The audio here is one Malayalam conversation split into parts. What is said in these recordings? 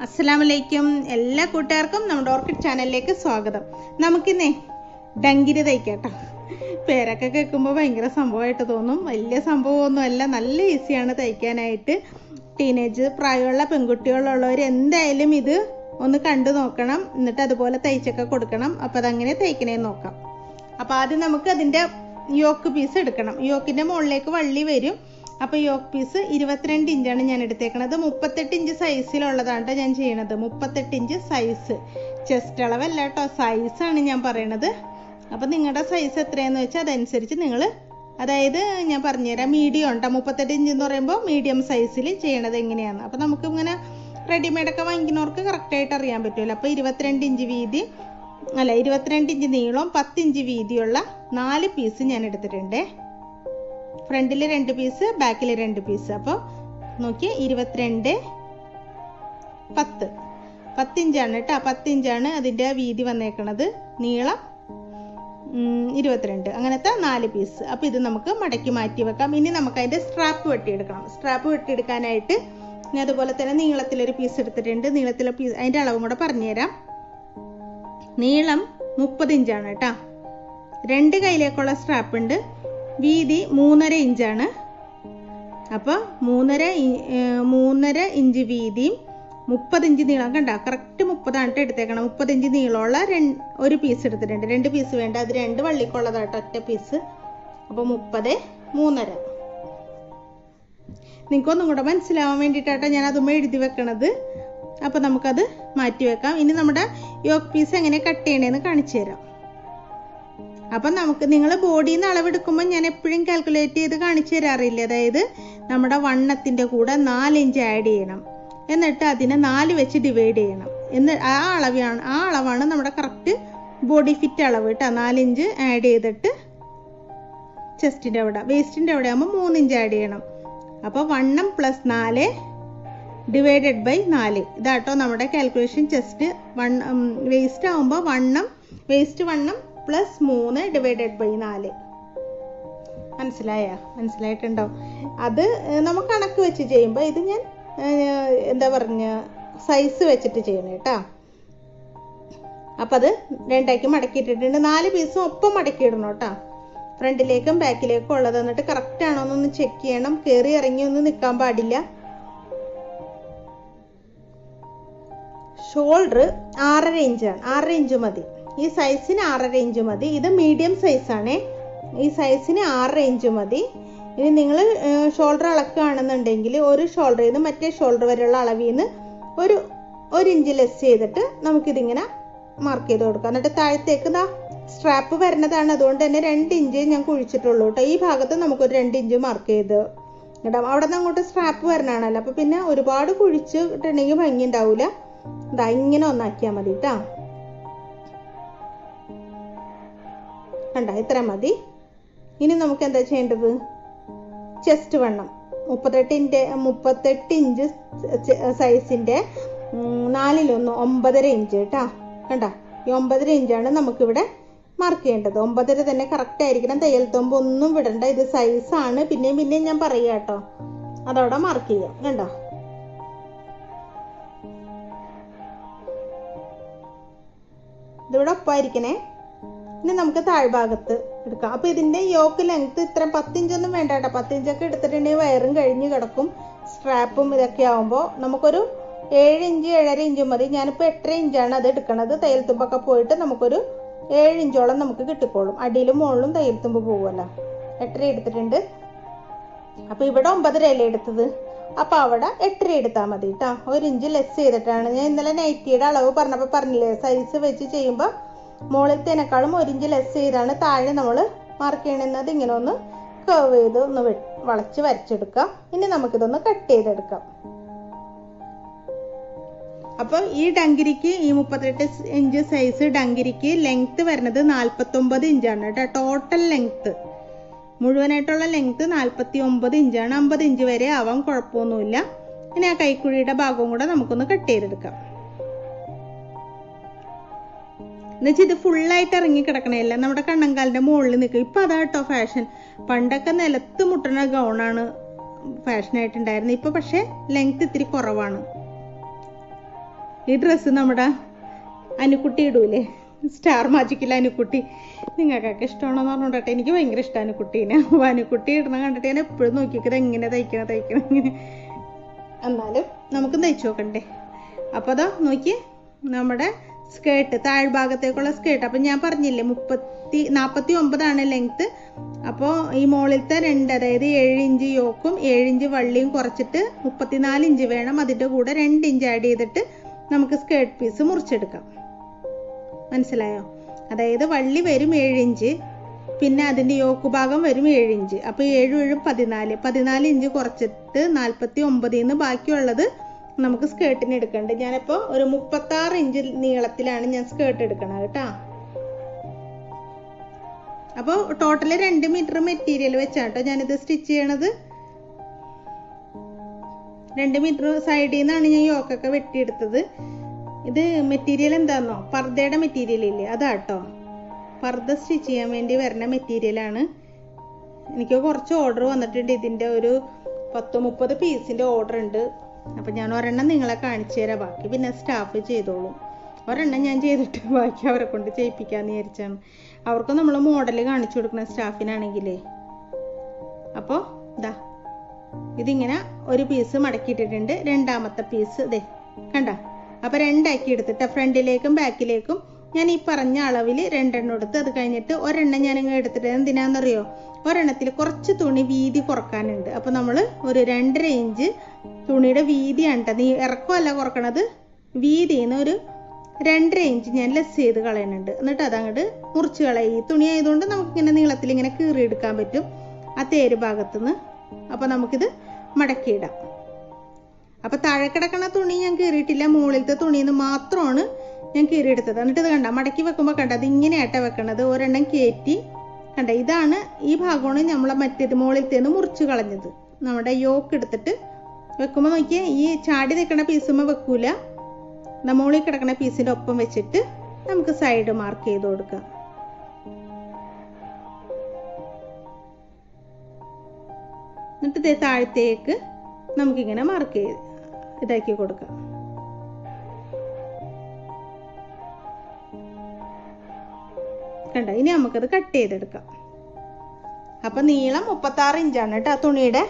അസ്സലാമലൈക്കും. എല്ലാ കൂട്ടുകാർക്കും നമ്മുടെ ഓർക്കിഡ് ചാനലിലേക്ക് സ്വാഗതം. നമുക്കിന്നേ ഡങ്കിരി തയ്ക്കാട്ടോ. പേരൊക്കെ കേൾക്കുമ്പോൾ ഭയങ്കര സംഭവമായിട്ട് തോന്നും. വലിയ സംഭവമൊന്നുമല്ല നല്ല ഈസിയാണ് തയ്ക്കാനായിട്ട്. ടീനേജ് പ്രായമുള്ള പെൺകുട്ടികളുള്ളവർ എന്തായാലും ഇത് ഒന്ന് കണ്ടു നോക്കണം. എന്നിട്ട് അതുപോലെ തയ്ച്ചൊക്കെ കൊടുക്കണം. അപ്പോൾ അതങ്ങനെ തയ്ക്കണേ നോക്കാം. അപ്പോൾ ആദ്യം നമുക്ക് അതിന്റെ യോക്ക് പീസ് എടുക്കണം. യോക്കിന്റെ മുകളിലേക്ക് വള്ളി വരും. അപ്പോൾ യോക്ക് പീസ് ഇരുപത്തിരണ്ട് ഇഞ്ചാണ് ഞാൻ എടുത്തേക്കണത്. മുപ്പത്തെട്ട് ഇഞ്ച് സൈസിലുള്ളതാണ് ഞാൻ ചെയ്യണത്. മുപ്പത്തെട്ട് ഇഞ്ച് സൈസ് ചെസ്റ്റ് അളവല്ല കേട്ടോ സൈസാണ് ഞാൻ പറയണത്. അപ്പോൾ നിങ്ങളുടെ സൈസ് എത്രയാന്ന് വെച്ചാൽ അതനുസരിച്ച് നിങ്ങൾ അതായത് ഞാൻ പറഞ്ഞുതരാം. മീഡിയം ഉണ്ടോ മുപ്പത്തെട്ട് ഇഞ്ച് എന്ന് പറയുമ്പോൾ മീഡിയം സൈസിൽ ചെയ്യണത് എങ്ങനെയാണ്. അപ്പോൾ നമുക്ക് ഇങ്ങനെ റെഡിമെയ്ഡൊക്കെ വാങ്ങിക്കുന്നവർക്ക് കറക്റ്റായിട്ട് അറിയാൻ പറ്റുമല്ലോ അപ്പോൾ ഇരുപത്തിരണ്ട് ഇഞ്ച് വീതി അല്ല ഇരുപത്തിരണ്ട് ഇഞ്ച് നീളം പത്തിഞ്ച് വീതിയുള്ള നാല് പീസ് ഞാൻ എടുത്തിട്ടുണ്ട്. ഫ്രണ്ടിൽ രണ്ട് പീസ് ബാക്കിൽ രണ്ട് പീസ്. അപ്പോൾ നോക്കി ഇരുപത്തിരണ്ട് പത്ത്. പത്തിഞ്ചാണ് കേട്ടോ. പത്തിഞ്ചാണ് അതിന്റെ വീതി വന്നേക്കണത്. നീളം ഇരുപത്തിരണ്ട്. അങ്ങനത്തെ നാല് പീസ്. അപ്പോൾ ഇത് നമുക്ക് മടക്കി മാറ്റി വെക്കാം. ഇനി നമുക്ക് അതിന്റെ സ്ട്രാപ്പ് വെട്ടിയെടുക്കണം. സ്ട്രാപ്പ് വെട്ടിയെടുക്കാനായിട്ട് ഞാൻ അതുപോലെ തന്നെ നീളത്തിലൊരു പീസ് എടുത്തിട്ടുണ്ട്. നീളത്തിലെ പീസ് അതിന്റെ അളവും കൂടെ പറഞ്ഞുതരാം. നീളം മുപ്പത് ഇഞ്ചാണ് കേട്ടോ. രണ്ട് കൈയിലേക്കുള്ള സ്ട്രാപ്പ് ഉണ്ട്. വീതി മൂന്നര ഇഞ്ചാണ്. അപ്പോൾ മൂന്നര മൂന്നര ഇഞ്ച് വീതിയും മുപ്പത് ഇഞ്ച് നീളം കണ്ട? കറക്റ്റ് മുപ്പതാണ് കേട്ടോ എടുത്തേക്കണം. മുപ്പത് ഇഞ്ച് നീളമുള്ള രണ്ട് ഒരു പീസ് എടുത്തിട്ടുണ്ട്. രണ്ട് പീസ് വേണ്ട. അത് രണ്ട് വള്ളിക്കുള്ളതാട്ടോ ഒറ്റ പീസ് അപ്പോൾ മുപ്പത് മൂന്നര. നിങ്ങൾക്കൊന്നും കൂടെ മനസ്സിലാവാൻ വേണ്ടിയിട്ടാട്ടോ ഞാൻ അതുമ്മ എഴുതി വെക്കണത്. അപ്പോൾ നമുക്കത് മാറ്റി വെക്കാം. ഇനി നമ്മുടെ യോക്ക് പീസ് എങ്ങനെ കട്ട് ചെയ്യണേന്ന് കാണിച്ചു തരാം. അപ്പം നമുക്ക് നിങ്ങൾ ബോഡിയിൽ നിന്ന് അളവെടുക്കുമ്പോൾ ഞാൻ എപ്പോഴും കാൽക്കുലേറ്റ് ചെയ്ത് കാണിച്ചു തരാറില്ല? അതായത് നമ്മുടെ വണ്ണത്തിന്റെ കൂടെ നാല് ഇഞ്ച് ആഡ് ചെയ്യണം. എന്നിട്ട് അതിനെ നാല് വെച്ച് ഡിവൈഡ് ചെയ്യണം. എന്ന് ആ അളവാണ് ആ അളവാണ് നമ്മുടെ കറക്റ്റ് ബോഡി ഫിറ്റ് അളവ് കേട്ടോ നാലിഞ്ച് ആഡ് ചെയ്തിട്ട് ചെസ്റ്റിന്റെ അവിടെ വേസ്റ്റിന്റെ അവിടെ ആകുമ്പോൾ മൂന്നിഞ്ച് ആഡ് ചെയ്യണം. അപ്പോൾ വണ്ണം പ്ലസ് നാല് ഡിവൈഡഡ് ബൈ നാല്. ഇതാട്ടോ നമ്മുടെ കാൽക്കുലേഷൻ ചെസ്റ്റ് വൺ വേസ്റ്റ് ആകുമ്പോൾ വണ്ണം വേസ്റ്റ് വണ്ണം പ്ലസ് മൂന്ന് ഡിവൈഡഡ് ബൈ നാല്. മനസ്സിലായ? മനസ്സിലായിട്ടുണ്ടോ? അത് നമ്മൾ കണക്ക് വെച്ച് ചെയ്യുമ്പോൾ ഇത് ഞാൻ എന്താ പറഞ്ഞ സൈസ് വെച്ചിട്ട് ചെയ്യണം കേട്ടോ. അപ്പം അത് രണ്ടാക്കി മടക്കിയിട്ടിട്ടുണ്ട്. നാല് പീസും ഒപ്പം മടക്കിയിടണം കേട്ടോ. ഫ്രണ്ടിലേക്കും ബാക്കിലേക്കും ഉള്ളത് എന്നിട്ട് കറക്റ്റ് ആണോ എന്നൊന്ന് ചെക്ക് ചെയ്യണം. കയറി ഇറങ്ങി ഒന്നും നിൽക്കാൻ പാടില്ല. ഷോൾഡർ ആറര ഇഞ്ചാണ് ആറര ഇഞ്ച് മതി. ഈ സൈസിന് ആറര ഇഞ്ച് മതി. ഇത് മീഡിയം സൈസാണേ ഈ സൈസിന് ആറര ഇഞ്ച് മതി. ഇനി നിങ്ങൾ ഷോൾഡർ അളക്കുകയാണെന്നുണ്ടെങ്കിൽ ഒരു ഷോൾഡറിൽ നിന്ന് മറ്റേ ഷോൾഡർ വരെയുള്ള അളവിൽ നിന്ന് ഒരു ഒരു ഇഞ്ച് ലെസ് ചെയ്തിട്ട് നമുക്കിതിങ്ങനെ മാർക്ക് ചെയ്ത് കൊടുക്കാം. എന്നിട്ട് താഴത്തേക്ക് ദാ സ്ട്രാപ്പ് വരുന്നതാണ്. അതുകൊണ്ട് തന്നെ രണ്ട് ഇഞ്ച് ഞാൻ കുഴിച്ചിട്ടുള്ളൂ കേട്ടോ. ഈ ഭാഗത്ത് നമുക്കൊരു രണ്ട് ഇഞ്ച് മാർക്ക് ചെയ്ത് ഇടാം. അവിടെ നിന്ന് അങ്ങോട്ട് സ്ട്രാപ്പ് വരണാണല്ലോ അപ്പോൾ പിന്നെ ഒരുപാട് കുഴിച്ചിട്ടുണ്ടെങ്കിൽ ഭംഗി ഉണ്ടാവില്ല ഇതാ ഇങ്ങനെ ഒന്നാക്കിയാൽ മതി കേട്ടോ. കണ്ട ഇത്ര മതി. ഇനി നമുക്ക് എന്താ ചെയ്യേണ്ടത്? ചെസ്റ്റ് വണ്ണം. മുപ്പത്തെട്ടിന്റെ മുപ്പത്തെട്ട് ഇഞ്ച് സൈസിന്റെ നാലിലൊന്ന് ഒമ്പതര ഇഞ്ച് കേട്ടോ കണ്ട ഈ ഒമ്പതര ഇഞ്ചാണ് നമുക്കിവിടെ മാർക്ക് ചെയ്യേണ്ടത്. ഒമ്പതര തന്നെ കറക്റ്റ് ആയിരിക്കണം. തയ്യൽ തൊമ്പ് ഒന്നും വിടണ്ട. ഇത് സൈസാണ് പിന്നെയും പിന്നെയും ഞാൻ പറയുക കേട്ടോ അതവിടെ മാർക്ക് ചെയ്യാം. കണ്ടോ. ഇതിവിടെ ഒപ്പായിരിക്കണേ. ഇനി നമുക്ക് താഴ്ഭാഗത്ത് എടുക്കാം. അപ്പോൾ ഇതിന്റെ യോക്ക് ലെങ്ത് ഇത്ര പത്തിഞ്ചൊന്നും വേണ്ട കേട്ടോ. പത്തിഞ്ചൊക്കെ എടുത്തിട്ടുണ്ടെങ്കിൽ വയറും കഴിഞ്ഞ് കിടക്കും. സ്ട്രാപ്പും ഇതൊക്കെ ആകുമ്പോൾ നമുക്കൊരു ഏഴ് ഇഞ്ച് ഏഴര ഇഞ്ച് മതി. ഞാനിപ്പോൾ എട്ടര ഇഞ്ചാണ് അത് എടുക്കണത്. തയ്യൽ തുമ്പൊക്കെ പോയിട്ട് നമുക്കൊരു ഏഴ് ഇഞ്ചോളം നമുക്ക് കിട്ടിക്കോളും. അടിയിലും മുകളിലും തയ്യൽ തുമ്പ് പോകുമല്ലോ എട്ടര എടുത്തിട്ടുണ്ട്. അപ്പോൾ ഇവിടെ ഒമ്പതര അല്ലേ എടുത്തത്? അപ്പോൾ അവിടെ എട്ടര എടുത്താൽ മതി കേട്ടോ. ഒരു ഇഞ്ച് ലെസ് ചെയ്തിട്ടാണ്. ഞാൻ ഇന്നലെ നൈറ്റിയുടെ അളവ് പറഞ്ഞപ്പോൾ പറഞ്ഞില്ലേ? സൈസ് വെച്ച് ചെയ്യുമ്പോൾ മുകളിലത്തേനേക്കാളും ഒരു ഇഞ്ച് ലെസ് ചെയ്താണ്. താഴെ നമ്മൾ മാർക്ക് ചെയ്യണമെന്നത് ഇങ്ങനെ ഒന്ന് കർവ് ചെയ്ത് ഒന്ന് വളച്ച് വരച്ചെടുക്കാം. ഇനി നമുക്കിതൊന്ന് കട്ട് ചെയ്തെടുക്കാം. അപ്പോൾ ഈ ഡങ്കിരിക്ക് ഈ മുപ്പത്തെട്ട് ഇഞ്ച് സൈസ് ഡങ്കിരിക്ക് ലെങ്ത് വരുന്നത് നാൽപ്പത്തൊമ്പത് ഇഞ്ചാണ് കേട്ടോ. ടോട്ടൽ ലെങ്ത് മുഴുവനായിട്ടുള്ള ലെങ്ത് നാൽപ്പത്തി ഒമ്പത് ഇഞ്ചാണ് അമ്പത് ഇഞ്ച് വരെ ആവാൻ കുഴപ്പമൊന്നുമില്ല. ഇനി ആ കൈക്കുഴിയുടെ ഭാഗവും കൂടെ നമുക്കൊന്ന് കട്ട് ചെയ്തെടുക്കാം. എന്നുവെച്ചാൽ ഇത് ഫുള്ളായിട്ട് ഇറങ്ങി കിടക്കണയല്ല നമ്മുടെ കണ്ണങ്കാലിന്റെ മുകളിൽ നിൽക്കുക ഇപ്പം അതാ കേട്ടോ ഫാഷൻ പണ്ടൊക്കെ നിലത്ത് മുട്ടണ ഗൗണാണ് ഫാഷനായിട്ടുണ്ടായിരുന്നത് ഇപ്പം പക്ഷേ ലെങ്ത് ഇത്തിരി കുറവാണ്. ഈ ഡ്രസ്സ് നമ്മുടെ അനുക്കുട്ടി ഇടൂലേ? സ്റ്റാർ മാജിക്കിൽ അനുക്കുട്ടി. നിങ്ങൾക്കൊക്കെ ഇഷ്ടമാണോ എന്ന് പറഞ്ഞോട്ടെ എനിക്ക് ഭയങ്കര ഇഷ്ടമാണ് അനുക്കുട്ടീനെ. അപ്പോൾ അനുക്കുട്ടി ഇടണം കണ്ടിട്ട് ഞാൻ എപ്പോഴും നോക്കിക്കുന്നത് എങ്ങനെ തയ്ക്കണം തയ്ക്കണം ഇങ്ങനെ എന്നാലും നമുക്ക് തയ്ച്ചു നോക്കണ്ടേ? അപ്പോൾ അതാ നോക്കി നമ്മുടെ സ്കേർട്ട് താഴ്ഭാഗത്തേക്കുള്ള സ്കേർട്ട് അപ്പം ഞാൻ പറഞ്ഞില്ലേ മുപ്പത്തി നാൽപ്പത്തി ഒമ്പതാണ് ലെങ്ത്ത് അപ്പോൾ ഈ മുകളിലത്തെ രണ്ട് അതായത് ഏഴ് ഇഞ്ച് യോക്കും ഏഴ് ഇഞ്ച് വള്ളിയും കുറച്ചിട്ട് മുപ്പത്തിനാല് ഇഞ്ച് വേണം. അതിന്റെ കൂടെ രണ്ട് ഇഞ്ച് ആഡ് ചെയ്തിട്ട് നമുക്ക് സ്കേർട്ട് പീസ് മുറിച്ചെടുക്കാം. മനസ്സിലായോ? അതായത് വള്ളി വരും ഏഴ് ഇഞ്ച് പിന്നെ അതിന്റെ യോക്ക് ഭാഗം വരും ഏഴ് ഇഞ്ച്. അപ്പോൾ ഏഴും ഏഴും പതിനാല്. പതിനാല് ഇഞ്ച് കുറച്ചിട്ട് നാൽപ്പത്തി ഒമ്പതിൽ നിന്ന് ബാക്കിയുള്ളത് നമുക്ക് സ്കേർട്ടിന് എടുക്കേണ്ടത് ഞാനിപ്പോൾ ഒരു മുപ്പത്താറ് ഇഞ്ച് നീളത്തിലാണ് ഞാൻ സ്കേർട്ട് എടുക്കണത് കേട്ടോ. അപ്പോൾ ടോട്ടൽ രണ്ട് മീറ്റർ മെറ്റീരിയൽ വെച്ചാട്ടോ ഞാനിത് സ്റ്റിച്ച് ചെയ്യണത്. രണ്ട് മീറ്റർ സൈഡിൽ നിന്നാണ് ഞാൻ യോക്കൊക്കെ വെട്ടിയെടുത്തത്. ഇത് മെറ്റീരിയൽ എന്താണെന്നോ പർദ്ദയുടെ മെറ്റീരിയൽ ഇല്ലേ? അതാട്ടോ പർദ്ദ സ്റ്റിച്ച് ചെയ്യാൻ വേണ്ടി വരുന്ന മെറ്റീരിയലാണ് എനിക്ക് കുറച്ച് ഓർഡർ വന്നിട്ടുണ്ട്. ഇതിന്റെ ഒരു പത്ത് മുപ്പത് പീസിന്റെ ഓർഡർ ഉണ്ട്. അപ്പം ഞാൻ ഒരെണ്ണം നിങ്ങളെ കാണിച്ചു തരാം. ബാക്കി പിന്നെ സ്റ്റാഫ് ചെയ്തോളും. ഒരെണ്ണം ഞാൻ ചെയ്തിട്ട് ബാക്കി അവരെ കൊണ്ട് ചെയ്യിപ്പിക്കാമെന്ന് വിചാരിച്ചാണ് അവർക്ക് നമ്മൾ മോഡൽ കാണിച്ചു കൊടുക്കുന്ന സ്റ്റാഫിനാണെങ്കിലേ അപ്പോൾ ഇതാ ഇതിങ്ങനെ ഒരു പീസ് മടക്കിയിട്ടിട്ടുണ്ട്. രണ്ടാമത്തെ പീസ് ഇതേ കണ്ട? അപ്പോൾ രണ്ടാക്കി എടുത്തിട്ട് ഫ്രണ്ടിലേക്കും ബാക്കിലേക്കും ഞാൻ ഈ പറഞ്ഞ അളവിൽ രണ്ടെണ്ണം എടുത്ത് അത് കഴിഞ്ഞിട്ട് ഒരെണ്ണം ഞാൻ ഇങ്ങനെ എടുത്തിട്ട് എന്തിനാണെന്നറിയോ ഒരെണ്ണത്തിൽ കുറച്ച് തുണി വീതി കുറക്കാനുണ്ട്. അപ്പോൾ നമ്മൾ ഒരു രണ്ടര ഇഞ്ച് തുണിയുടെ വീതിയാണ് കേട്ടോ നീ ഇറക്കമല്ല കുറക്കണത്? വീതിന്ന് ഒരു രണ്ടര ഇഞ്ച് ഞാൻ ലെസ് ചെയ്ത് കളയുന്നുണ്ട്. എന്നിട്ട് അതങ്ങോട്ട് മുറിച്ച് കളയും. ഈ തുണി ആയതുകൊണ്ട് നമുക്കിങ്ങനെ നീളത്തിൽ ഇങ്ങനെ കീറി എടുക്കാൻ പറ്റും. ആ തേര് ഭാഗത്തുനിന്ന് അപ്പോൾ നമുക്കിത് മടക്കിയിടാം. അപ്പോൾ താഴെ കിടക്കണ തുണി ഞാൻ കീറിയിട്ടില്ല. മുകളിലത്തെ തുണിയിൽ നിന്ന് മാത്രമാണ് ഞാൻ കീറിയെടുത്തത്. എന്നിട്ട് ഇത് കണ്ട? മടക്കി വെക്കുമ്പോൾ കണ്ട? അത് ഇങ്ങനെയായിട്ടാണ് വെക്കണത്. ഒരെണ്ണം കയറ്റി കണ്ട? ഇതാണ് ഈ ഭാഗമാണ് നമ്മളെ മറ്റേത് മുകളിലത്തേന്ന് മുറിച്ച് കളഞ്ഞത്. നമ്മുടെ യോക്ക് എടുത്തിട്ട് വെക്കുമ്പോൾ നോക്കിയേ ഈ ചാടി നിൽക്കണ പീസുമ്പോൾ വെക്കൂല. മുകളിൽ കിടക്കണ പീസിന്റെ ഒപ്പം വെച്ചിട്ട് നമുക്ക് സൈഡ് മാർക്ക് ചെയ്ത് കൊടുക്കാം. എന്നിട്ട് താഴത്തേക്ക് നമുക്കിങ്ങനെ മാർക്ക് ചെയ്ത് ഇതാക്കി കൊടുക്കാം. കണ്ട ഇനി നമുക്കത് കട്ട് ചെയ്തെടുക്കാം. അപ്പൊ നീളം മുപ്പത്താറ് ഇഞ്ചാണ് കേട്ടോ തുണിയുടെ.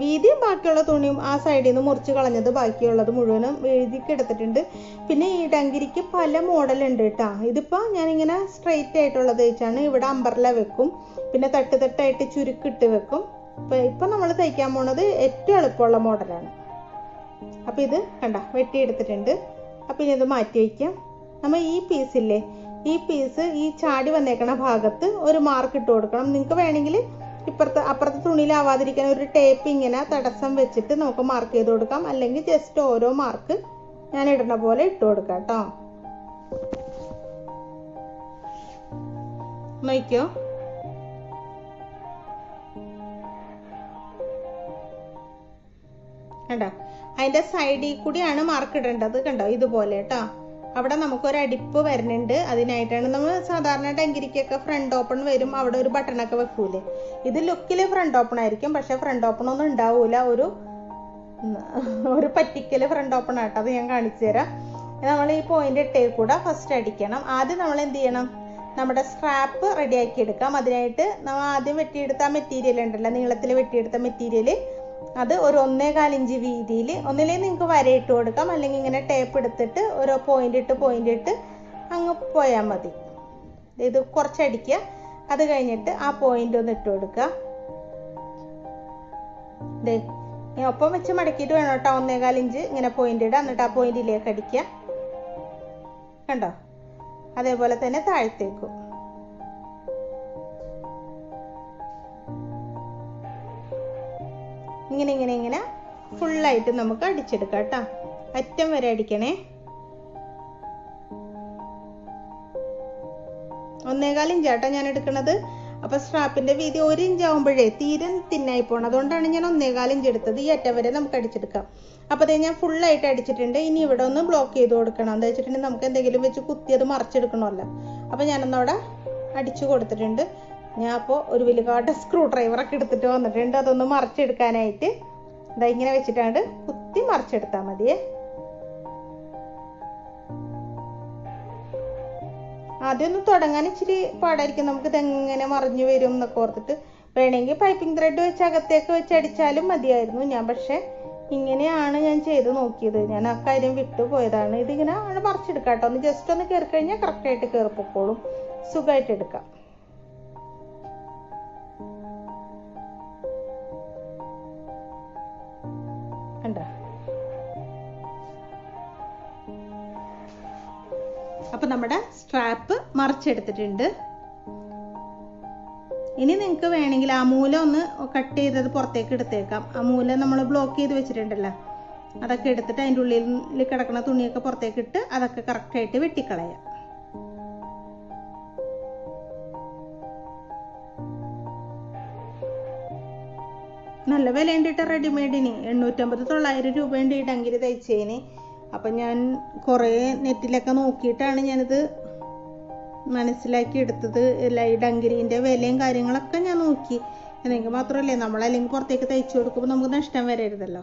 വീതിയും ബാക്കിയുള്ള തുണിയും ആ സൈഡിൽ നിന്ന് മുറിച്ച് കളഞ്ഞത് ബാക്കിയുള്ളത് മുഴുവനും എഴുതിക്ക് എടുത്തിട്ടുണ്ട്. പിന്നെ ഈ ഡങ്കിരിക്ക് പല മോഡലുണ്ട് കേട്ടോ ഇതിപ്പോൾ ഞാനിങ്ങനെ സ്ട്രെയിറ്റ് ആയിട്ടുള്ളത് വെച്ചാണ് ഇവിടെ അമ്പർല വെക്കും. പിന്നെ തട്ട് തട്ടായിട്ട് ചുരുക്കിട്ട് വെക്കും. ഇപ്പം ഇപ്പം നമ്മൾ തയ്ക്കാൻ പോണത് ഏറ്റവും എളുപ്പമുള്ള മോഡലാണ് അപ്പം ഇത് കണ്ട വെട്ടിയെടുത്തിട്ടുണ്ട്. അപ്പം ഇനി ഇത് മാറ്റി വയ്ക്കാം നമ്മൾ ഈ പീസില്ലേ ഈ പീസ് ഈ ചാടി വന്നേക്കണ ഭാഗത്ത് ഒരു മാർക്ക് ഇട്ട് കൊടുക്കണം. നിങ്ങൾക്ക് വേണമെങ്കിൽ ഇപ്പുറത്തെ അപ്പുറത്തെ തുണിയിലാവാതിരിക്കാൻ ഒരു ടേപ്പ് ഇങ്ങനെ തടസ്സം വെച്ചിട്ട് നമുക്ക് മാർക്ക് ചെയ്ത് കൊടുക്കാം. അല്ലെങ്കിൽ ജസ്റ്റ് ഓരോ മാർക്ക് ഞാൻ ഇടുന്ന പോലെ ഇട്ട് കൊടുക്കാം കേട്ടോ നോക്കിയോ? കണ്ടോ? അതിന്റെ സൈഡിൽ കൂടിയാണ് മാർക്ക് ഇടേണ്ടത് കണ്ടോ? ഇതുപോലെ കേട്ടോ അവിടെ നമുക്കൊരു അടിപ്പ് വരുന്നുണ്ട്. അതിനായിട്ടാണ് നമ്മൾ സാധാരണ ടെങ്കിരിക്കൊക്കെ ഫ്രണ്ട് ഓപ്പൺ വരും. അവിടെ ഒരു ബട്ടണൊക്കെ വെക്കൂലേ. ഇത് ലുക്കിൽ ഫ്രണ്ട് ഓപ്പൺ ആയിരിക്കും. പക്ഷെ ഫ്രണ്ട് ഓപ്പൺ ഒന്നും ഉണ്ടാവൂല. ഒരു ഒരു പറ്റിക്കൽ ഫ്രണ്ട് ഓപ്പൺ ആട്ടോ അത് ഞാൻ കാണിച്ചു തരാം. നമ്മൾ ഈ പോയിന്റ് ഇട്ടേ കൂടെ ഫസ്റ്റ് അടിക്കണം. ആദ്യം നമ്മൾ എന്ത് ചെയ്യണം? നമ്മുടെ സ്ട്രാപ്പ് റെഡിയാക്കി എടുക്കാം. അതിനായിട്ട് നമ്മൾ ആദ്യം വെട്ടിയെടുത്ത മെറ്റീരിയൽ ഉണ്ടല്ലോ. നീളത്തിൽ വെട്ടിയെടുത്ത മെറ്റീരിയൽ അത് ഒരു ഒന്നേകാൽ ഇഞ്ച് വീതിയിൽ ഒന്നിലേ നിങ്ങൾക്ക് വരയിട്ട് കൊടുക്കാം. അല്ലെങ്കിൽ ഇങ്ങനെ ടേപ്പ് എടുത്തിട്ട് ഓരോ പോയിന്റ് ഇട്ട് പോയിന്റ് ഇട്ട് അങ്ങ് പോയാൽ മതി. ഇത് കുറച്ചടിക്കുക അത് കഴിഞ്ഞിട്ട് ആ പോയിന്റ് ഒന്ന് ഇട്ട് കൊടുക്കുക. ദേ ഒപ്പം വെച്ച് മടക്കിയിട്ട് വേണം കേട്ടോ. ഒന്നേകാൽ ഇഞ്ച് ഇങ്ങനെ പോയിന്റ് ഇടുക. എന്നിട്ട് ആ പോയിന്റിലേക്ക് അടിക്കുക. കണ്ടോ? അതേപോലെ തന്നെ താഴത്തേക്കും. ഇങ്ങനെ ഇങ്ങനെ ഇങ്ങനെ ഫുള്ളായിട്ട് നമുക്ക് അടിച്ചെടുക്കാം കേട്ടോ. അറ്റം വരെ അടിക്കണേ. ഒന്നേകാൽ ഇഞ്ചാട്ടോ ഞാൻ എടുക്കുന്നത് അപ്പൊ സ്ട്രാപ്പിന്റെ വീതി ഒരു ഇഞ്ച് ആവുമ്പോഴേ തീരെ തിന്നായി പോകണം അതുകൊണ്ടാണ് ഞാൻ ഒന്നേകാൽ ഇഞ്ച് എടുത്തത്. ഈ അറ്റം വരെ നമുക്ക് അടിച്ചെടുക്കാം. അപ്പോൾ അതേ ഞാൻ ഫുള്ളായിട്ട് അടിച്ചിട്ടുണ്ട്. ഇനി ഇവിടെ ഒന്ന് ബ്ലോക്ക് ചെയ്ത് കൊടുക്കണം. എന്താ വെച്ചിട്ടുണ്ടെങ്കിൽ നമുക്ക് എന്തെങ്കിലും വെച്ച് കുത്തി അത് മറിച്ചെടുക്കണമല്ലോ. അപ്പോൾ ഞാനൊന്നവിടെ അടിച്ചു കൊടുത്തിട്ടുണ്ട്. ഞാൻ അപ്പോൾ ഒരു വലിയ സ്ക്രൂ ഡ്രൈവറൊക്കെ എടുത്തിട്ട് വന്നിട്ടുണ്ട്. അതൊന്ന് മറിച്ചെടുക്കാനായിട്ട്. ഇതാ ഇങ്ങനെ വെച്ചിട്ടാണ്ട് കുത്തി മറിച്ചെടുത്താൽ മതിയേ. ആദ്യം തുടങ്ങാൻ ഇച്ചിരി പാടായിരിക്കും. നമുക്ക് ഇതെങ്ങനെ മറിഞ്ഞു വരും എന്നൊക്കെ ഓർത്തിട്ട് വേണമെങ്കിൽ പൈപ്പിംഗ് ത്രെഡ് വെച്ച് അകത്തേക്ക് വെച്ച് അടിച്ചാലും മതിയായിരുന്നു. ഞാൻ പക്ഷേ ഇങ്ങനെയാണ് ഞാൻ ചെയ്ത് നോക്കിയത്. ഞാൻ ആ കാര്യം വിട്ടുപോയതാണ് ഇതിങ്ങനെ ആണ് മറിച്ചെടുക്കാം കേട്ടോ ഒന്ന് ജസ്റ്റ് ഒന്ന് കയറി കഴിഞ്ഞാൽ കറക്റ്റായിട്ട് കയറിപ്പോക്കോളും സുഖമായിട്ട് എടുക്കാം. അപ്പൊ നമ്മുടെ സ്ട്രാപ്പ് മറിച്ചെടുത്തിട്ടുണ്ട്. ഇനി നിങ്ങൾക്ക് വേണമെങ്കിൽ ആ മൂല ഒന്ന് കട്ട് ചെയ്തത് പുറത്തേക്ക് എടുത്തേക്കാം. ആ മൂല നമ്മൾ ബ്ലോക്ക് ചെയ്ത് വെച്ചിട്ടുണ്ടല്ലോ. അതൊക്കെ എടുത്തിട്ട് അതിന്റെ ഉള്ളിൽ കിടക്കുന്ന തുണിയൊക്കെ പുറത്തേക്ക് ഇട്ട് അതൊക്കെ കറക്റ്റായിട്ട് വെട്ടിക്കളയാം. നല്ല വില ഉണ്ടിട്ട് റെഡിമെയ്ഡിന് എണ്ണൂറ്റമ്പത് തൊള്ളായിരം രൂപയുണ്ട് ഈ ഇടങ്കിൽ തയ്ച്ചതിന്. അപ്പം ഞാൻ കുറേ നെറ്റിലൊക്കെ നോക്കിയിട്ടാണ് ഞാനിത് മനസ്സിലാക്കി എടുത്തത് അല്ല ഈ വിലയും കാര്യങ്ങളൊക്കെ ഞാൻ നോക്കി. എന്നെങ്കിൽ മാത്രമല്ലേ നമ്മളല്ലെങ്കിൽ പുറത്തേക്ക് തയ്ച്ചു കൊടുക്കുമ്പോൾ നമുക്ക് നഷ്ടം വരരുതല്ലോ.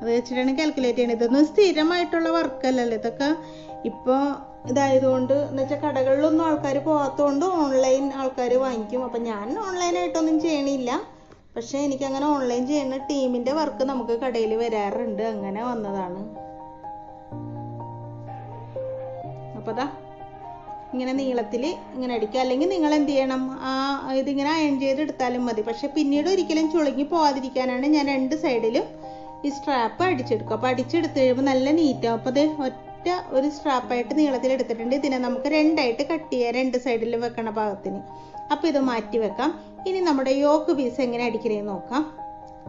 അത് വെച്ചിട്ടാണ് കാൽക്കുലേറ്റ് ചെയ്യണത്. ഇതൊന്നും സ്ഥിരമായിട്ടുള്ള വർക്കല്ലല്ലോ. ഇതൊക്കെ ഇപ്പോൾ ഇതായതുകൊണ്ട് എന്ന് വെച്ചാൽ കടകളിലൊന്നും ആൾക്കാർ പോകാത്തതുകൊണ്ട് ഓൺലൈൻ ആൾക്കാർ വാങ്ങിക്കും. അപ്പം ഞാൻ ഓൺലൈനായിട്ടൊന്നും ചെയ്യണില്ല. പക്ഷേ എനിക്കങ്ങനെ ഓൺലൈൻ ചെയ്യുന്ന ടീമിന്റെ വർക്ക് നമുക്ക് കടയിൽ വരാറുണ്ട്. അങ്ങനെ വന്നതാണ്. അപ്പോൾ ദാ ഇങ്ങനെ നീളത്തിൽ ഇങ്ങനെ അടിക്കുക. അല്ലെങ്കിൽ നിങ്ങൾ എന്ത് ചെയ്യണം? ആ ഇതിങ്ങനെ അയൺ ചെയ്തെടുത്താലും മതി. പക്ഷെ പിന്നീട് ഒരിക്കലും ചുളുങ്ങി പോവാതിരിക്കാനാണ് ഞാൻ രണ്ട് സൈഡിലും ഈ സ്ട്രാപ്പ് അടിച്ചെടുക്കും. അപ്പോൾ അടിച്ചെടുത്ത് കഴിയുമ്പോൾ നല്ല നീറ്റാവും അപ്പോൾ അത് ഒറ്റ ഒരു സ്ട്രാപ്പായിട്ട് നീളത്തിൽ എടുത്തിട്ടുണ്ട്. ഇതിനെ നമുക്ക് രണ്ടായിട്ട് കട്ട് ചെയ്യാം. രണ്ട് സൈഡിലും വെക്കണ ഭാഗത്തിന്. അപ്പോൾ ഇത് മാറ്റി വെക്കാം. ഇനി നമ്മുടെ യോക്ക് പീസ് എങ്ങനെ അടിക്കണേന്ന് നോക്കാം.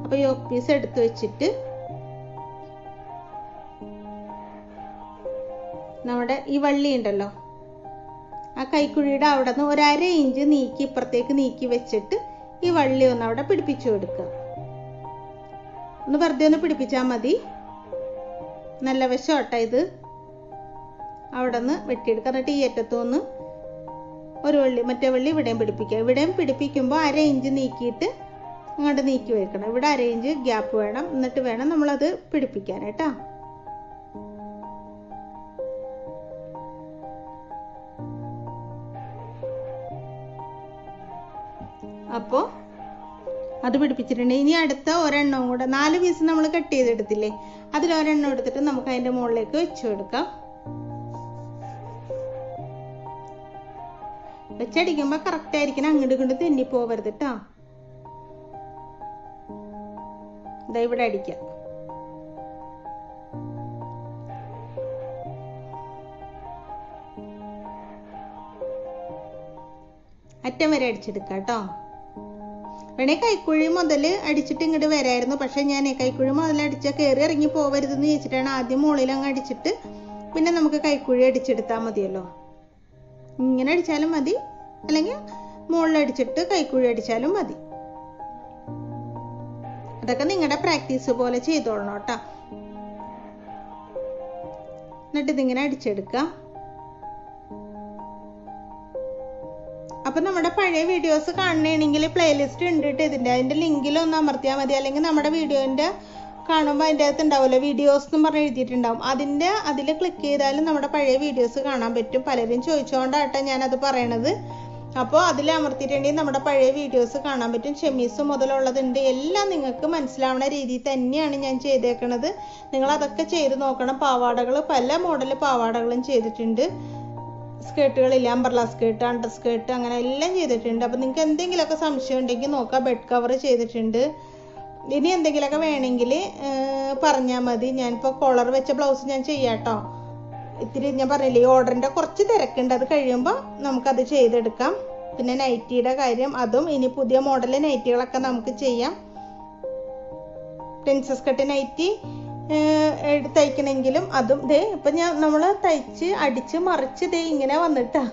അപ്പോൾ യോക്ക് പീസ് എടുത്ത് വെച്ചിട്ട് നമ്മുടെ ഈ വള്ളി ഉണ്ടല്ലോ. ആ കൈക്കുഴിയുടെ അവിടെ നിന്ന് ഒരു അര ഇഞ്ച് നീക്കി ഇപ്പുറത്തേക്ക് നീക്കി വെച്ചിട്ട് ഈ വള്ളി ഒന്ന് അവിടെ പിടിപ്പിച്ചു കൊടുക്കുക. ഒന്ന് വെറുതെ ഒന്ന് പിടിപ്പിച്ചാൽ മതി. നല്ല വശോട്ട ഇത്. അവിടെ നിന്ന് വെട്ടിയെടുക്കുക. എന്നിട്ട് ഈ അറ്റത്തു നിന്ന് ഒരു വള്ളി മറ്റേ വള്ളി ഇവിടെയും പിടിപ്പിക്കുക. ഇവിടെയും പിടിപ്പിക്കുമ്പോൾ അര ഇഞ്ച് നീക്കിയിട്ട് അങ്ങോട്ട് നീക്കി വെക്കണം. ഇവിടെ അര ഇഞ്ച് ഗ്യാപ്പ് വേണം. എന്നിട്ട് വേണം നമ്മളത് പിടിപ്പിക്കാൻ കേട്ടോ. അപ്പോൾ അത് പിടിപ്പിച്ചിട്ടുണ്ട്. ഇനി അടുത്ത ഒരെണ്ണം കൂടെ നാല് പീസ് നമ്മൾ കട്ട് ചെയ്തെടുത്തില്ലേ? അതിൽ ഒരെണ്ണം എടുത്തിട്ട് നമുക്ക് അതിന്റെ മുകളിലേക്ക് വെച്ചു കൊടുക്കാം. വെച്ചടിക്കുമ്പോൾ കറക്റ്റ് ആയിരിക്കണം. അങ്ങോട്ട് ഇങ്ങോട്ട് തെന്നി പോവരുത് കേട്ടോ ഇവിടെ അടിക്കാം. അറ്റം വരെ അടിച്ചെടുക്കാം കേട്ടോ വേണേ കൈക്കുഴി മുതൽ അടിച്ചിട്ട് ഇങ്ങോട്ട് വരായിരുന്നു. പക്ഷെ ഞാൻ കൈക്കുഴി മുതൽ അടിച്ചാൽ കയറി ഇറങ്ങി പോവരുതെന്ന് ചോദിച്ചിട്ടാണ് ആദ്യം മുകളിൽ അങ്ങ് അടിച്ചിട്ട് പിന്നെ നമുക്ക് കൈക്കുഴി അടിച്ചെടുത്താൽ മതിയല്ലോ. ഇങ്ങനെ അടിച്ചാലും മതി. അല്ലെങ്കിൽ മുകളിൽ അടിച്ചിട്ട് കൈക്കുഴി അടിച്ചാലും മതി. അതൊക്കെ നിങ്ങളുടെ പ്രാക്ടീസ് പോലെ ചെയ്തോളണം കേട്ടോ. എന്നിട്ട് ഇതിങ്ങനെ അടിച്ചെടുക്കാം. അപ്പൊ നമ്മുടെ പഴയ വീഡിയോസ് കാണണമെങ്കിൽ പ്ലേലിസ്റ്റ് ഉണ്ട് കേട്ടോ ഇതിന്റെ അതിന്റെ ലിങ്കിൽ ഒന്ന് അമർത്തിയാൽ മതി. അല്ലെങ്കിൽ നമ്മുടെ വീഡിയോന്റെ കാണുമ്പോൾ അതിന്റെ അകത്ത് ഉണ്ടാവുമല്ലോ വീഡിയോസ് എന്ന് പറഞ്ഞ് എഴുതിയിട്ടുണ്ടാവും. അതിന്റെ അതിൽ ക്ലിക്ക് ചെയ്താലും നമ്മുടെ പഴയ വീഡിയോസ് കാണാൻ പറ്റും. പലരും ചോദിച്ചുകൊണ്ടാട്ടെ ഞാനത് പറയണത്. അപ്പോൾ അതിൽ അമർത്തിയിട്ടുണ്ടെങ്കിൽ നമ്മുടെ പഴയ വീഡിയോസ് കാണാൻ പറ്റും. ഷെമീസ് മുതലുള്ളതുണ്ട്. എല്ലാം നിങ്ങൾക്ക് മനസ്സിലാവുന്ന രീതിയിൽ തന്നെയാണ് ഞാൻ ചെയ്തേക്കണത്. നിങ്ങൾ അതൊക്കെ ചെയ്ത് നോക്കണം. പാവാടകൾ പല മോഡൽ പാവാടകളും ചെയ്തിട്ടുണ്ട്. സ്കേർട്ടുകളില്ല അമ്പർല സ്കേർട്ട് അണ്ടർ സ്കേർട്ട് അങ്ങനെ എല്ലാം ചെയ്തിട്ടുണ്ട്. അപ്പം നിങ്ങൾക്ക് എന്തെങ്കിലുമൊക്കെ സംശയം ഉണ്ടെങ്കിൽ നോക്കാം. ബെഡ് കവർ ചെയ്തിട്ടുണ്ട്. ഇനി എന്തെങ്കിലുമൊക്കെ വേണമെങ്കിൽ പറഞ്ഞാൽ മതി. ഞാനിപ്പോൾ കോളർ വെച്ച ബ്ലൗസ് ഞാൻ ചെയ്യാട്ടോ. ഇത്തിരി ഞാൻ പറഞ്ഞില്ലേ ഓർഡറിന്റെ കുറച്ച് തിരക്കുണ്ട്. അത് കഴിയുമ്പോൾ നമുക്കത് ചെയ്തെടുക്കാം. പിന്നെ നൈറ്റിയുടെ കാര്യം അതും ഇനി പുതിയ മോഡൽ നൈറ്റികളൊക്കെ നമുക്ക് ചെയ്യാം. പ്രിൻസസ് കട്ട് നൈറ്റി തയ്ക്കണമെങ്കിലും അതും ദേ ഇപ്പം ഞാൻ നമ്മൾ തയ്ച്ച് അടിച്ച് മറിച്ച് ദേ ഇങ്ങനെ വന്നിട്ടാ.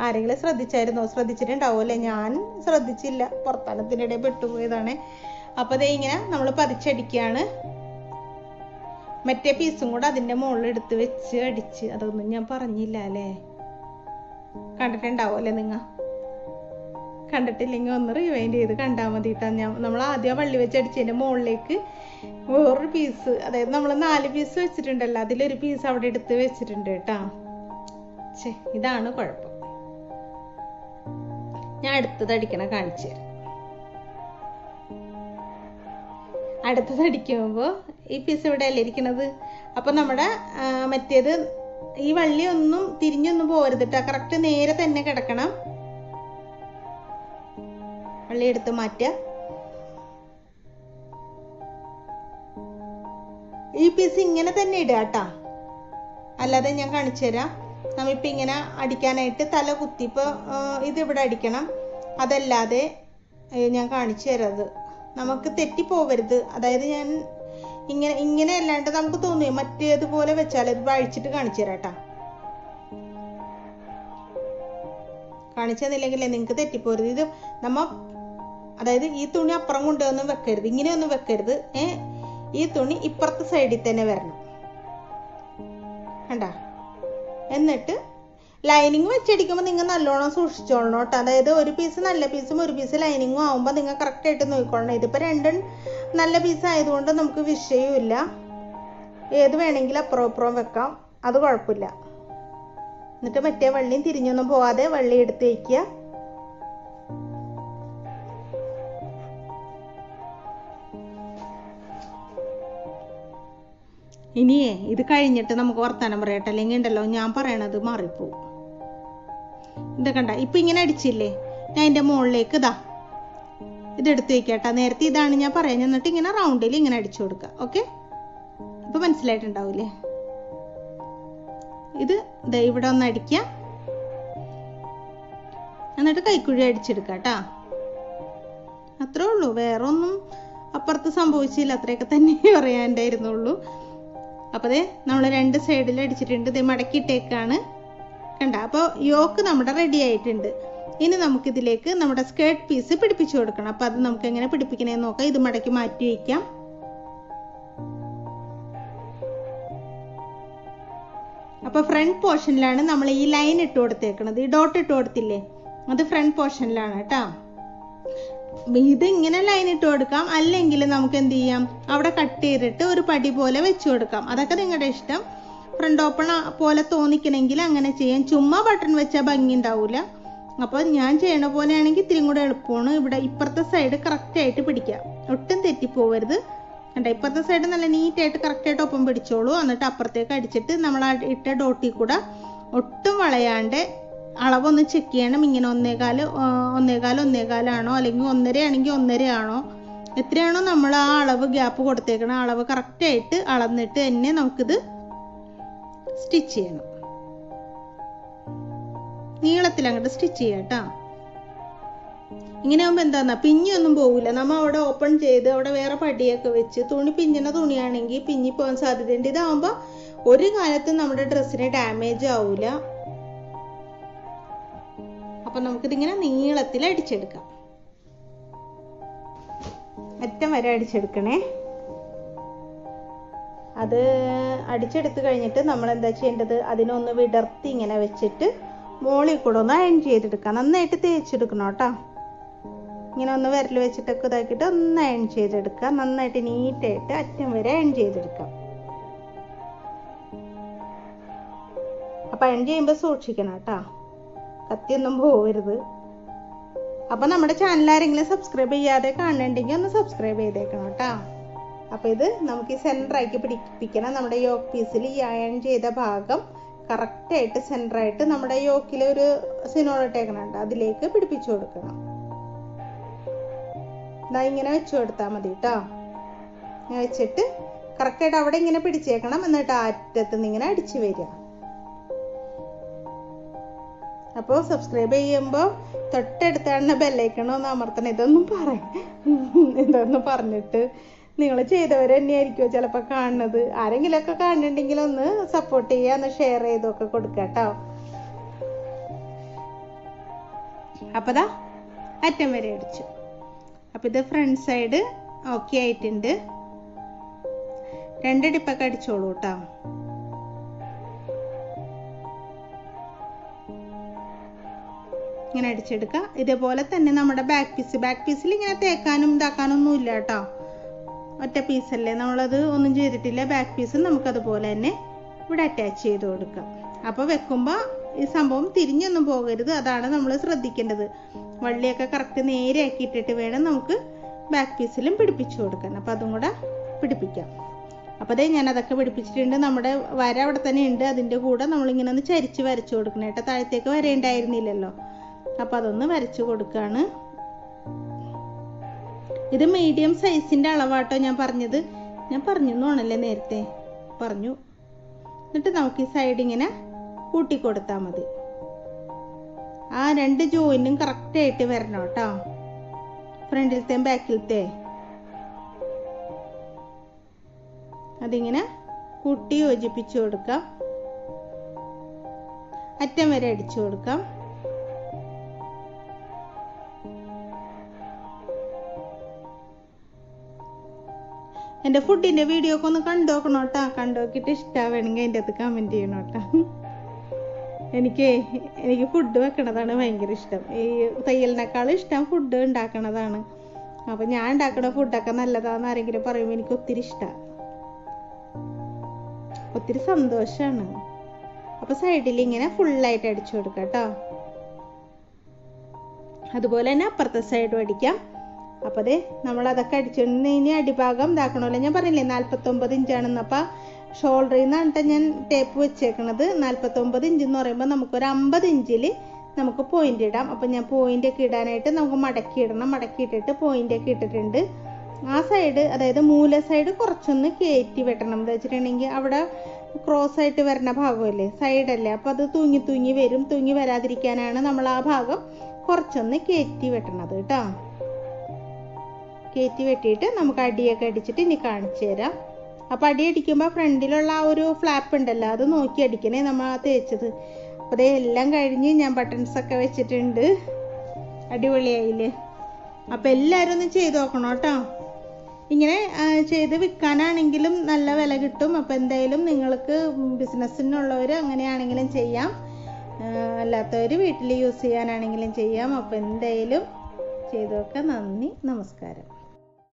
ആരെങ്കിലും ശ്രദ്ധിച്ചായിരുന്നോ? ശ്രദ്ധിച്ചിട്ടുണ്ടാവുമല്ലേ ഞാൻ ശ്രദ്ധിച്ചില്ല. പുറത്താനത്തിനിടെ പെട്ടുപോയതാണ്. അപ്പോൾ ദേ ഇങ്ങനെ നമ്മൾ പതിച്ചടിക്കുകയാണ് മറ്റേ പീസും കൂടെ അതിന്റെ മുകളിൽ എടുത്ത് വെച്ച് അടിച്ച്. അതൊന്നും ഞാൻ പറഞ്ഞില്ല അല്ലേ? കണ്ടിട്ടുണ്ടാവുമല്ലേ നിങ്ങൾ കണ്ടിട്ടില്ലെങ്കിൽ ഒന്ന് റിവൈൻഡ് ചെയ്ത് കണ്ടാൽ മതി ഞാൻ നമ്മൾ ആദ്യം വള്ളി വെച്ച് അടിച്ചതിന്റെ മുകളിലേക്ക് വേറൊരു പീസ് അതായത് നമ്മൾ നാല് പീസ് വെച്ചിട്ടുണ്ടല്ലോ. അതിലൊരു പീസ് അവിടെ എടുത്ത് വെച്ചിട്ടുണ്ട് കേട്ടോ ഛേ ഇതാണ് കുഴപ്പം. ഞാൻ അടുത്തത് അടിക്കണ കാണിച്ചു തരാം. അടുത്തത് അടിക്കുമ്പോൾ ഈ പീസ് ഇവിടെ അല്ലേ ഇരിക്കണത്? അപ്പം നമ്മുടെ മറ്റേത് ഈ വള്ളി ഒന്നും തിരിഞ്ഞൊന്നും പോരുതിട്ടാ കറക്റ്റ് നേരെ തന്നെ കിടക്കണം. വള്ളി എടുത്ത് മാറ്റുക. ഈ പീസ് ഇങ്ങനെ തന്നെ ഇടുക അല്ലാതെ ഞാൻ കാണിച്ചു തരാം. നമ്മളിപ്പോൾ ഇങ്ങനെ അടിക്കാനായിട്ട് തല കുത്തി. ഇപ്പൊ ഇത് ഇവിടെ അടിക്കണം. അതല്ലാതെ ഞാൻ കാണിച്ചു തരാത്. നമുക്ക് തെറ്റിപ്പോവരുത്. അതായത് ഞാൻ ഇങ്ങനെ ഇങ്ങനെ അല്ലാണ്ട് നമുക്ക് തോന്നി മറ്റേതുപോലെ വെച്ചാൽ ഇത് വഴിച്ചിട്ട് കാണിച്ചു തരാം കേട്ടാ. കാണിച്ചു തന്നില്ലെങ്കിലേ തെറ്റിപ്പോരുത്. ഇത് നമ്മ അതായത് ഈ തുണി അപ്പുറം കൊണ്ടുവന്നും വെക്കരുത് ഇങ്ങനെയൊന്നും വെക്കരുത്. ഏ? ഈ തുണി ഇപ്പുറത്തെ സൈഡിൽ തന്നെ വരണം. കണ്ട? എന്നിട്ട് ലൈനിങ് വെച്ചടിക്കുമ്പോൾ നിങ്ങൾ നല്ലോണം സൂക്ഷിച്ചോളണം കേട്ടോ. അതായത് ഒരു പീസ് നല്ല പീസും ഒരു പീസ് ലൈനിങ്ങും ആകുമ്പോൾ നിങ്ങൾ കറക്റ്റായിട്ട് നോക്കിക്കൊള്ളണം ഇതിപ്പോൾ രണ്ടും നല്ല പീസ് ആയതുകൊണ്ട് നമുക്ക് വിഷയമില്ല ഏത് വേണമെങ്കിലും അപ്പുറം അപ്പുറം വെക്കാം. അത് കുഴപ്പമില്ല. എന്നിട്ട് മറ്റേ വള്ളിയും തിരിഞ്ഞൊന്നും പോവാതെ വള്ളി എടുത്ത് വയ്ക്കുക ഇനിയേ ഇത് കഴിഞ്ഞിട്ട് നമുക്ക് വർത്താനം പറയട്ടെ. അല്ലെങ്കിൽ ഉണ്ടല്ലോ ഞാൻ പറയണത് മാറിപ്പോവും. ഇത് കണ്ട ഇപ്പൊ ഇങ്ങനെ അടിച്ചില്ലേ? ഞാൻ എന്റെ മുകളിലേക്ക് ഇതാ. ഇതെടുത്ത് വെക്കട്ടെ. നേരത്തെ ഇതാണ് ഞാൻ പറയാൻ എന്നിട്ട് ഇങ്ങനെ റൗണ്ടിൽ ഇങ്ങനെ അടിച്ചു കൊടുക്കുക. ഓക്കെ? ഇപ്പൊ മനസ്സിലായിട്ടുണ്ടാവൂലേ? ഇത് ഇവിടെ ഒന്ന് അടിക്കുക. എന്നിട്ട് കൈക്കുഴി അടിച്ചെടുക്കുക കേട്ടാ. അത്രേ ഉള്ളൂ. വേറൊന്നും അപ്പുറത്ത് സംഭവിച്ചില്ല. അത്രയൊക്കെ തന്നെ പറയാണ്ടായിരുന്നുള്ളൂ അപ്പോൾ നമ്മൾ രണ്ട് സൈഡിൽ അടിച്ചിട്ടുണ്ട്. ഇത് മടക്കിയിട്ടേക്കാണ്. കണ്ട? അപ്പോൾ യോക്ക് നമ്മുടെ റെഡി ആയിട്ടുണ്ട്. ഇനി നമുക്കിതിലേക്ക് നമ്മുടെ സ്കേർട്ട് പീസ് പിടിപ്പിച്ചു കൊടുക്കണം. അപ്പോൾ അത് നമുക്ക് എങ്ങനെ പിടിപ്പിക്കണേന്ന് നോക്കാം. ഇത് മടക്കി മാറ്റി വയ്ക്കാം. അപ്പോൾ ഫ്രണ്ട് പോർഷനിലാണ് നമ്മൾ ഈ ലൈൻ ഇട്ട് കൊടുത്തേക്കണത്. ഈ ഡോട്ട് ഇട്ട് കൊടുത്തില്ലേ? അത് ഫ്രണ്ട് പോർഷനിലാണ് കേട്ടോ. ഇത് ഇങ്ങനെ ലൈൻ ഇട്ട് കൊടുക്കാം. അല്ലെങ്കിൽ നമുക്ക് എന്ത് ചെയ്യാം? അവിടെ കട്ട് ചെയ്തിട്ട് ഒരു പടി പോലെ വെച്ച് കൊടുക്കാം. അതൊക്കെ നിങ്ങളുടെ ഇഷ്ടം. ഫ്രണ്ട് ഓപ്പൺ പോലെ തോന്നിക്കണമെങ്കിൽ അങ്ങനെ ചെയ്യാം. ചുമ്മാ ബട്ടൺ വെച്ചാൽ ഭംഗി ഉണ്ടാവില്ല അപ്പോൾ ഞാൻ ചെയ്യണ പോലെയാണെങ്കിൽ ഇത്തിരി കൂടെ എളുപ്പമാണ് ഇവിടെ ഇപ്പുറത്തെ സൈഡ് കറക്റ്റായിട്ട് പിടിക്കാം. ഒട്ടും തെറ്റിപ്പോവരുത്. കണ്ട? ഇപ്പുറത്തെ സൈഡ് നല്ല നീറ്റായിട്ട് കറക്റ്റായിട്ട് ഒപ്പം പിടിച്ചോളൂ. എന്നിട്ട് അപ്പുറത്തേക്ക് അടിച്ചിട്ട് നമ്മൾ ഇട്ട ഡോട്ടിൽ കൂടെ ഒട്ടും വളയാണ്ട് അളവൊന്ന് ചെക്ക് ചെയ്യണം. ഇങ്ങനെ ഒന്നേകാൽ ഒന്നേകാൽ ഒന്നേകാലാണോ? അല്ലെങ്കിൽ ഒന്നരയാണെങ്കിൽ ഒന്നരയാണോ? എത്രയാണോ നമ്മൾ ആ അളവ് ഗ്യാപ്പ് കൊടുത്തേക്കണം അളവ് കറക്റ്റായിട്ട് അളന്നിട്ട് തന്നെ നമുക്കിത് സ്റ്റിച്ച് ചെയ്യണം. നീളത്തിൽ അങ്ങോട്ട് സ്റ്റിച്ച് ചെയ്യാം കേട്ടോ. ഇങ്ങനെ ആകുമ്പോൾ എന്താന്നാ പിഞ്ഞൊന്നും പോകില്ല നമ്മൾ അവിടെ ഓപ്പൺ ചെയ്ത് അവിടെ വേറെ പടിയൊക്കെ വെച്ച് തുണി പിഞ്ഞണ തുണിയാണെങ്കിൽ പിഞ്ഞി പോകാൻ സാധ്യതയുണ്ട്. ഇതാവുമ്പോൾ ഒരു കാലത്തും നമ്മുടെ ഡ്രസ്സിന് ഡാമേജ് ആവില്ല അപ്പൊ നമുക്കിതിങ്ങനെ നീളത്തിൽ അടിച്ചെടുക്കാം. അറ്റം വരെ അടിച്ചെടുക്കണേ. അത് അടിച്ചെടുത്ത് കഴിഞ്ഞിട്ട് നമ്മൾ എന്താ ചെയ്യേണ്ടത്? അതിനൊന്ന് വിടർത്തി ഇങ്ങനെ വെച്ചിട്ട് മോളിൽ കൂടെ ഒന്ന് അയൺ ചെയ്തെടുക്കാം. നന്നായിട്ട് തേച്ചെടുക്കണം കേട്ടോ. ഇങ്ങനെ ഒന്ന് വിരൽ വെച്ചിട്ടൊക്കെ ഇതാക്കിയിട്ട് ഒന്ന് അയൺ ചെയ്തെടുക്കാം. നന്നായിട്ട് നീറ്റായിട്ട് അറ്റം വരെ അയൺ ചെയ്തെടുക്കാം. അപ്പം അയൺ ചെയ്യുമ്പോൾ സൂക്ഷിക്കണം കേട്ടോ. കത്തിയൊന്നും പോവരുത്. അപ്പം നമ്മുടെ ചാനൽ ആരെങ്കിലും സബ്സ്ക്രൈബ് ചെയ്യാതെ കാണുന്നുണ്ടെങ്കിൽ ഒന്ന് സബ്സ്ക്രൈബ് ചെയ്തേക്കണം കേട്ടോ. അപ്പോൾ ഇത് നമുക്ക് ഈ സെന്ററാക്കി പിടിപ്പിക്കണം. നമ്മുടെ യോക്ക് പീസിൽ ഈ അയൺ ചെയ്ത ഭാഗം കറക്റ്റായിട്ട് സെന്ററായിട്ട് നമ്മുടെ യോക്കിലെ ഒരു സിനോൾ ഇട്ടേക്കണുണ്ട് അതിലേക്ക് പിടിപ്പിച്ചു കൊടുക്കണം. ഇതാ ഇങ്ങനെ വെച്ചു കൊടുത്താൽ മതി കേട്ടോ. വെച്ചിട്ട് കറക്റ്റായിട്ട് അവിടെ ഇങ്ങനെ പിടിച്ചേക്കണം. എന്നിട്ട് ആറ്റത്ത് നിന്ന് ഇങ്ങനെ അടിച്ചു വരിക. അപ്പോൾ സബ്സ്ക്രൈബ് ചെയ്യുമ്പോൾ തൊട്ടടുത്താണ് ബെല്ലൈക്കണോ എന്ന് അമർത്തണം. ഇതൊന്നും പറയാം ഇതൊന്നും പറഞ്ഞിട്ട് നിങ്ങൾ ചെയ്തവർ തന്നെയായിരിക്കുമോ ചിലപ്പോൾ കാണുന്നത്? ആരെങ്കിലുമൊക്കെ കാണുന്നുണ്ടെങ്കിൽ ഒന്ന് സപ്പോർട്ട് ചെയ്യുക ഒന്ന് ഷെയർ ചെയ്തൊക്കെ കൊടുക്കുക കേട്ടോ. അപ്പതാ അറ്റം വരെ അടിച്ചു. അപ്പം ഇത് ഫ്രണ്ട് സൈഡ് ഓക്കെ ആയിട്ടുണ്ട്. രണ്ടടിപ്പൊക്കെ അടിച്ചോളൂ കേട്ടോ. ഇങ്ങനെ അടിച്ചെടുക്കുക ഇതേപോലെ തന്നെ നമ്മുടെ ബാക്ക് പീസ് ബാക്ക് പീസിൽ ഇങ്ങനെ തേക്കാനും ഇതാക്കാനും ഒന്നും ഇല്ല കേട്ടോ. ഒറ്റ പീസല്ലേ നമ്മളത് ഒന്നും ചെയ്തിട്ടില്ല. ബാക്ക് പീസ് നമുക്കതുപോലെ തന്നെ ഇവിടെ അറ്റാച്ച് ചെയ്ത് കൊടുക്കാം. അപ്പോൾ വെക്കുമ്പോൾ ഈ സംഭവം തിരിഞ്ഞൊന്നും പോകരുത്. അതാണ് നമ്മൾ ശ്രദ്ധിക്കേണ്ടത്. വള്ളിയൊക്കെ കറക്റ്റ് നേരെയാക്കി ഇട്ടിട്ട് വേണം നമുക്ക് ബാക്ക് പീസിലും പിടിപ്പിച്ചു കൊടുക്കാൻ. അപ്പോൾ അതും കൂടെ പിടിപ്പിക്കാം. അപ്പോൾ അതേ ഞാൻ അതൊക്കെ പിടിപ്പിച്ചിട്ടുണ്ട്. നമ്മുടെ വര അവിടെ തന്നെ ഉണ്ട്. അതിന്റെ കൂടെ നമ്മളിങ്ങനെ ഒന്ന് ചരിച്ച് വരച്ചു കൊടുക്കണം. കേട്ടോ താഴത്തേക്ക് വരേണ്ടായിരുന്നില്ലല്ലോ. അപ്പോൾ അതൊന്ന് വരച്ചു കൊടുക്കുകയാണ് ഇത് മീഡിയം സൈസിന്റെ അളവാട്ടോ ഞാൻ പറഞ്ഞത്. ഞാൻ പറഞ്ഞു എന്നാണല്ലേ നേരത്തെ? പറഞ്ഞു. എന്നിട്ട് നമുക്ക് ഈ സൈഡ് ഇങ്ങനെ കൂട്ടിക്കൊടുത്താൽ മതി. ആ രണ്ട് ജോയിനും കറക്റ്റായിട്ട് വരണം കേട്ടോ. ഫ്രണ്ടിലത്തെ ബാക്കിലത്തെ. അതിങ്ങനെ കൂട്ടി യോജിപ്പിച്ചു കൊടുക്കാം. അറ്റം വരെ അടിച്ചു കൊടുക്കാം. എന്റെ ഫുഡിന്റെ വീഡിയോ ഒക്കെ ഒന്ന് കണ്ടോക്കണം കേട്ടോ. കണ്ടു ഇഷ്ടമാവണമെങ്കിൽ അതിന്റെ അകത്ത് കമന്റ് ചെയ്യണം കേട്ടോ. എനിക്ക് എനിക്ക് ഫുഡ് വെക്കണതാണ് ഭയങ്കര ഇഷ്ടം. ഈ തയ്യലിനേക്കാളും ഇഷ്ടം ഫുഡ് ഉണ്ടാക്കണതാണ്. അപ്പം ഞാൻ ഉണ്ടാക്കുന്ന ഫുഡൊക്കെ നല്ലതാന്ന് ആരെങ്കിലും പറയുമ്പോൾ എനിക്ക് ഒത്തിരി ഇഷ്ടമാണ് ഒത്തിരി സന്തോഷമാണ് അപ്പോൾ സൈഡിൽ ഇങ്ങനെ ഫുള്ളായിട്ട് അടിച്ചു കൊടുക്കാം കേട്ടോ. അതുപോലെ തന്നെ അപ്പുറത്തെ സൈഡും അടിക്കാം. അപ്പോൾ അതെ നമ്മൾ അതൊക്കെ അടിച്ചുകൊണ്ട് ഇനി അടിഭാഗം ഇതാക്കണമല്ലോ. ഞാൻ പറഞ്ഞില്ലേ നാൽപ്പത്തൊമ്പത് ഇഞ്ചാണെന്ന്. അപ്പം ഷോൾഡറിൽ നിന്നാണ് ഞാൻ ടേപ്പ് വെച്ചേക്കണത്. നാൽപ്പത്തൊമ്പത് ഇഞ്ച് എന്ന് പറയുമ്പോൾ നമുക്കൊരു അമ്പത് ഇഞ്ചിൽ നമുക്ക് പോയിന്റ് ഇടാം. അപ്പം ഞാൻ പോയിന്റ് ഒക്കെ ഇടാനായിട്ട് നമുക്ക് മടക്കി ഇടണം. മടക്കി ഇട്ടിട്ട് പോയിന്റ് ഒക്കെ ഇട്ടിട്ടുണ്ട്. ആ സൈഡ് അതായത് മൂല സൈഡ് കുറച്ചൊന്ന് കയറ്റി വെട്ടണം. എന്ന് വെച്ചിട്ടുണ്ടെങ്കിൽ അവിടെ ക്രോസ് ആയിട്ട് വരുന്ന ഭാഗമല്ലേ? സൈഡല്ലേ അപ്പോൾ അത് തൂങ്ങി തൂങ്ങി വരും. തൂങ്ങി വരാതിരിക്കാനാണ് നമ്മൾ ആ ഭാഗം കുറച്ചൊന്ന് കയറ്റി വെട്ടണത് കേട്ടോ. കയറ്റി വെട്ടിയിട്ട് നമുക്ക് അടിയൊക്കെ അടിച്ചിട്ട് ഇനി കാണിച്ചു തരാം. അപ്പോൾ അടി അടിക്കുമ്പോൾ ഫ്രണ്ടിലുള്ള ആ ഒരു ഫ്ലാപ്പ് ഉണ്ടല്ലോ അത് നോക്കി അടിക്കണേ നമ്മൾ തേച്ചത്. അപ്പോൾ അതേ എല്ലാം കഴിഞ്ഞ് ഞാൻ ബട്ടൺസ് ഒക്കെ വെച്ചിട്ടുണ്ട്. അടിപൊളിയായില്ലേ? അപ്പോൾ എല്ലാവരും ഒന്ന് ചെയ്ത് നോക്കണം കേട്ടോ. ഇങ്ങനെ ചെയ്ത് വിൽക്കാനാണെങ്കിലും നല്ല വില കിട്ടും. അപ്പോൾ എന്തായാലും നിങ്ങൾക്ക് ബിസിനസ്സിനുള്ളവർ അങ്ങനെയാണെങ്കിലും ചെയ്യാം. അല്ലാത്തവർ വീട്ടിൽ യൂസ് ചെയ്യാനാണെങ്കിലും ചെയ്യാം. അപ്പോൾ എന്തായാലും ചെയ്തു നന്ദി. നമസ്കാരം.